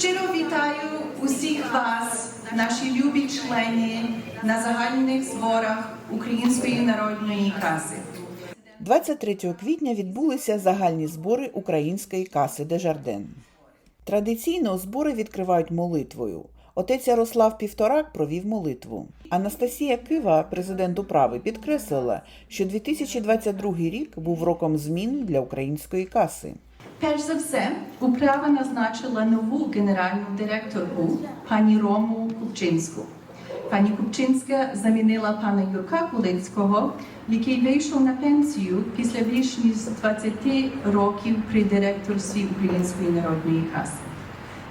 Щиро вітаю усіх вас, наші любі члени на загальних зборах Української народної каси. 23 квітня відбулися загальні збори української каси Дежарден. Традиційно збори відкривають молитвою. Отець Ярослав Півторак провів молитву. Анастасія Кива, президент управи, підкреслила, що 2022 рік був роком змін для української каси. Перш за все, управа назначила нову генеральну директорку пані Рому Купчинську. Пані Купчинська замінила пана Юрка Кулицького, який вийшов на пенсію після більш ніж 20 років при директорстві Української народної каси.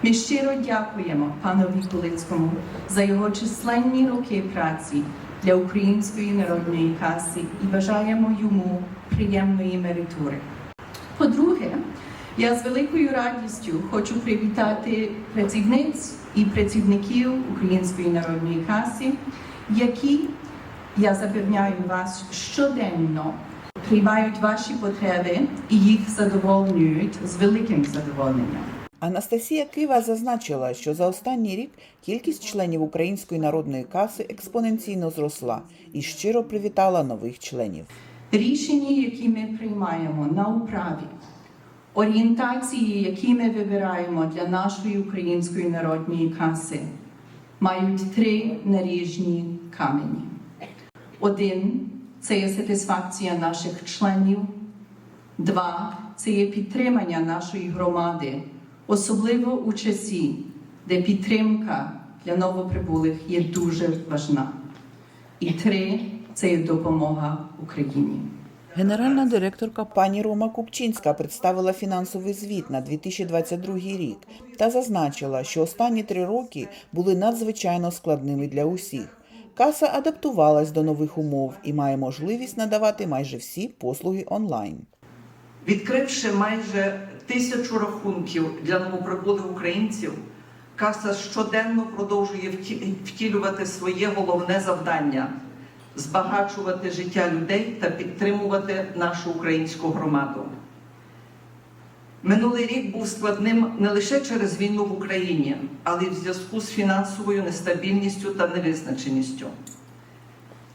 Ми щиро дякуємо панові Кулицькому за його численні роки праці для Української народної каси і бажаємо йому приємної меритури. По-друге, я з великою радістю хочу привітати працівниць і працівників Української народної каси, які, я запевняю вас, щоденно приймають ваші потреби і їх задовольнюють з великим задоволенням. Анастасія Кива зазначила, що за останній рік кількість членів Української народної каси експоненційно зросла і щиро привітала нових членів. Рішення, які ми приймаємо на управі, орієнтації, які ми вибираємо для нашої української народної каси, мають три наріжні камені. Один це є сатисфакція наших членів, два це є підтримання нашої громади, особливо у часі, де підтримка для новоприбулих є дуже важна. І три це є допомога Україні. Генеральна директорка пані Рома Купчинська представила фінансовий звіт на 2022 рік та зазначила, що останні три роки були надзвичайно складними для усіх. Каса адаптувалась до нових умов і має можливість надавати майже всі послуги онлайн. Відкривши майже тисячу рахунків для новоприбулих українців, каса щоденно продовжує втілювати своє головне завдання збагачувати життя людей та підтримувати нашу українську громаду. Минулий рік був складним не лише через війну в Україні, але й в зв'язку з фінансовою нестабільністю та невизначеністю.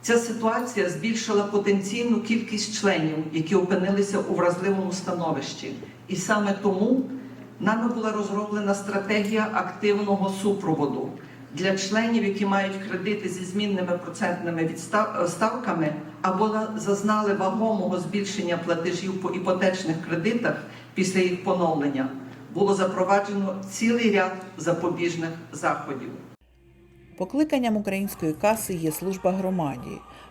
Ця ситуація збільшила потенційну кількість членів, які опинилися у вразливому становищі. І саме тому нами була розроблена стратегія активного супроводу для членів, які мають кредити зі змінними процентними відстав- ставками або зазнали вагомого збільшення платежів по іпотечних кредитах після їх поновлення. Було запроваджено цілий ряд запобіжних заходів. Покликанням української каси є служба громаді.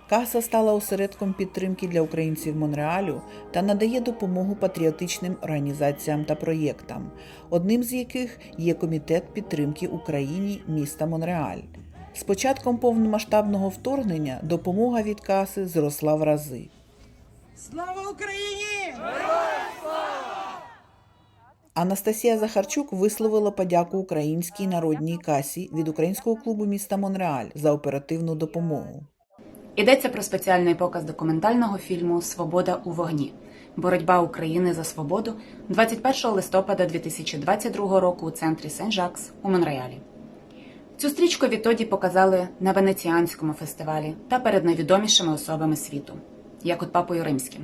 Каса стала осередком підтримки для українців Монреалю та надає допомогу патріотичним організаціям та проєктам, одним з яких є комітет підтримки Україні міста Монреаль. З початком повномасштабного вторгнення допомога від каси зросла в рази. Слава Україні! Анастасія Захарчук висловила подяку українській народній касі від українського клубу міста Монреаль за оперативну допомогу. Йдеться про спеціальний показ документального фільму Свобода у вогні. Боротьба України за свободу 21 листопада 2022 року у центрі Сен-Жакс у Монреалі. Цю стрічку відтоді показали на Венеціанському фестивалі та перед найвідомішими особами світу, як от папою римським.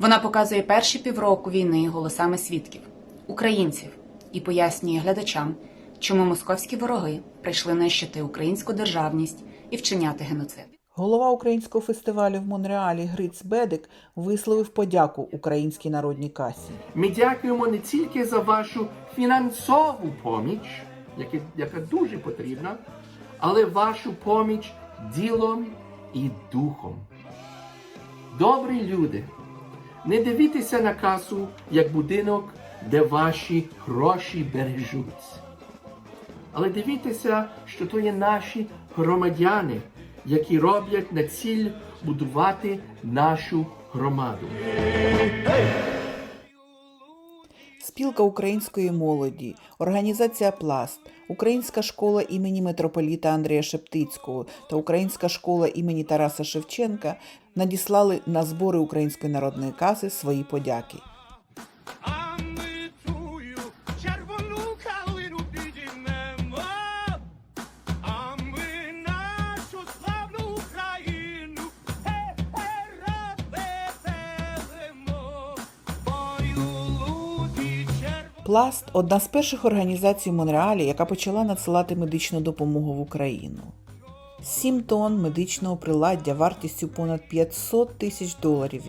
Вона показує перші півроку війни голосами свідків, українців, і пояснює глядачам, чому московські вороги прийшли нищити українську державність і вчиняти геноцид. Голова українського фестивалю в Монреалі Гриць Бедик висловив подяку українській народній касі. Ми дякуємо не тільки за вашу фінансову поміч, яка, яка дуже потрібна, але вашу поміч ділом і духом. Добрі люди, не дивіться на касу як будинок, де ваші гроші бережуться. Але дивіться, що то є наші громадяни, які роблять на ціль будувати нашу громаду. Спілка української молоді, організація Пласт, Українська школа імені митрополіта Андрія Шептицького та Українська школа імені Тараса Шевченка надіслали на збори Української народної каси свої подяки. Пласт одна з перших організацій в Монреалі, яка почала надсилати медичну допомогу в Україну. Сім тонн медичного приладдя вартістю понад 500 тисяч доларів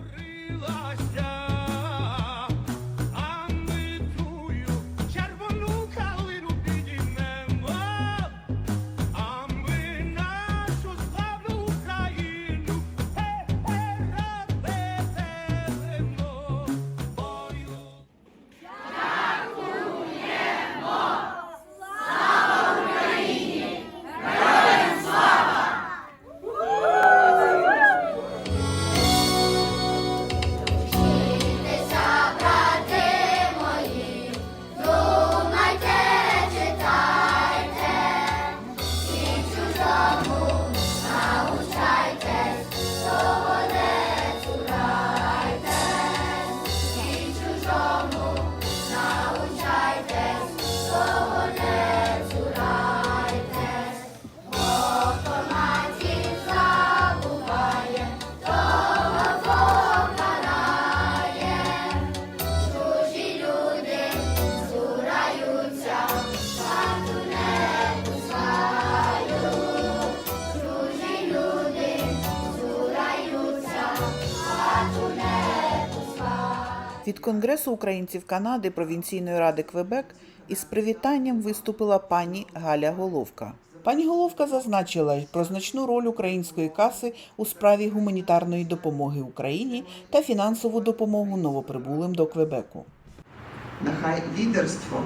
Конгресу українців Канади провінційної ради Квебек із привітанням виступила пані Галя Головка. Пані Головка зазначила про значну роль української каси у справі гуманітарної допомоги Україні та фінансову допомогу новоприбулим до Квебеку. Нехай лідерство,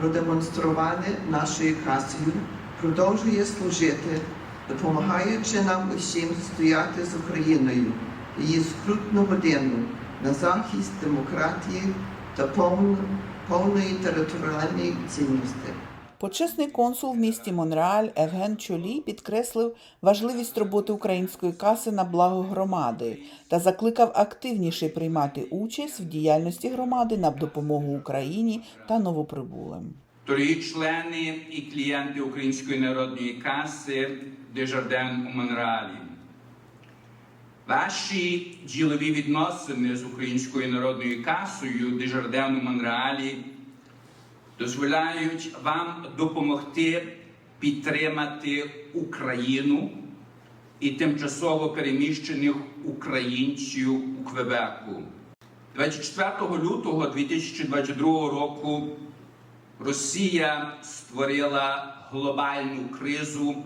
продемонстроване нашою касою, продовжує служити, допомагаючи нам усім стояти з Україною її скрутну годину на захист демократії та повної територіальної цінності. Почесний консул в місті Монреаль Евген Чолі підкреслив важливість роботи української каси на благо громади та закликав активніше приймати участь в діяльності громади на допомогу Україні та новоприбулим. Дорогі члени і клієнти Української народної каси Дежарден у Монреалі. Ваші ділові відносини з Українською народною касою Дежарден у Монреалі дозволяють вам допомогти підтримати Україну і тимчасово переміщених українців у Квебеку. 24 лютого 2022 року Росія створила глобальну кризу,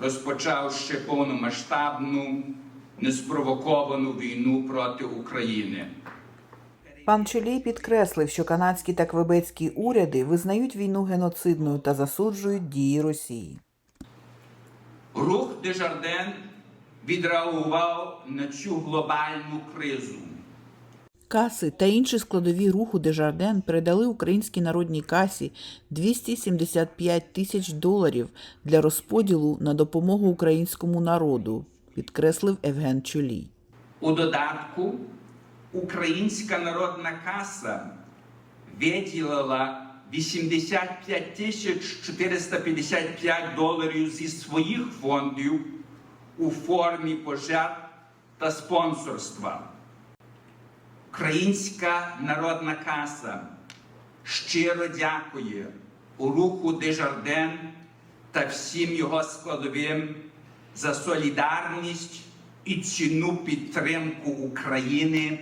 розпочавши повномасштабну неспровоковану війну проти України. Пан Чолій підкреслив, що канадські та квебецькі уряди визнають війну геноцидною та засуджують дії Росії. Рух Дежарден відреагував на цю глобальну кризу. Каси та інші складові руху Дежарден передали українській народній касі 275 тисяч доларів для розподілу на допомогу українському народу, підкреслив Евген Чолій. У додатку Українська народна каса виділила 85 тисяч 455 доларів зі своїх фондів у формі пожертв та спонсорства. Українська народна каса щиро дякує у руху Дежарден та всім його складовим за солідарність і ціну підтримку України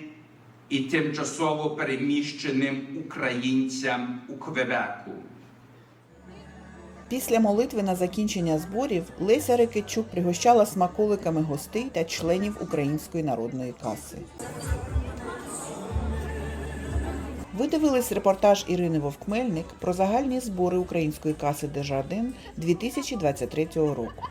і тимчасово переміщеним українцям у Квебеку. Після молитви на закінчення зборів Леся Рекичук пригощала смаколиками гостей та членів Української народної каси. Ви дивились репортаж Ірини Вовкмельник про загальні збори української каси Дежардин 2023 року.